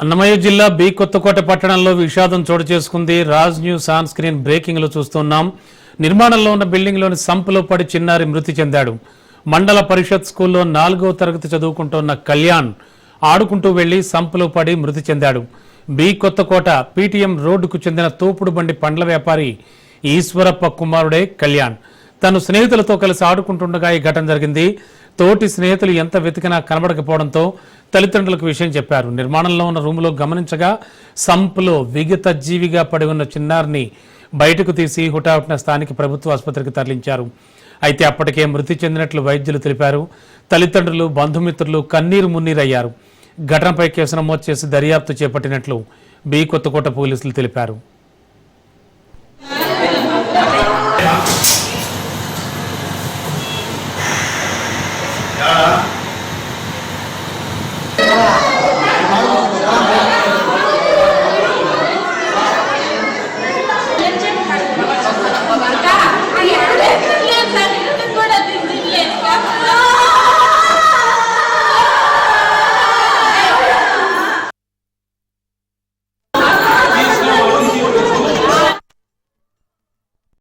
అన్నమయ్య జిల్లా బి కొత్తకోట పట్టణంలో విషాదం చోటు చేసుకుంది. రాజ్ న్యూస్ ఆన్ స్క్రీన్ బ్రేకింగ్లో చూస్తున్నాం. నిర్మాణంలో ఉన్న బిల్డింగ్లోని సంపులో పడి చిన్నారి మృతి చెందాడు. మండల పరిషత్ స్కూల్లో నాలుగో తరగతి చదువుకుంటున్న కళ్యాణ్ ఆడుకుంటూ వెళ్ళి సంపులో పడి మృతి చెందాడు. బి కొత్తకోట పీటీఎం రోడ్డుకు చెందిన తోపుడు బండి పండ్ల వ్యాపారి ఈశ్వరప్ప కుమారుడే కళ్యాణ్. తను స్నేహితులతో కలిసి ఆడుకుంటుండగా ఈ ఘటన జరిగింది. తోటి స్నేహితులు ఎంత వెతికినా కనబడకపోవడంతో తల్లిదండ్రులకు విషయం చెప్పారు. నిర్మాణంలో ఉన్న రూములో గమనించగా సంపులో విగత జీవిగా పడి ఉన్న చిన్నారిని బయటకు తీసి హుటాహుటిన స్థానిక ప్రభుత్వ ఆసుపత్రికి తరలించారు. అయితే అప్పటికే మృతి చెందినట్లు వైద్యులు తెలిపారు. తల్లిదండ్రులు బంధుమిత్రులు కన్నీరు మున్నీరయ్యారు. ఘటనపై కేసు నమోదు చేసి దర్యాప్తు చేపట్టినట్లు బి కొత్తకోట పోలీసులు తెలిపారు.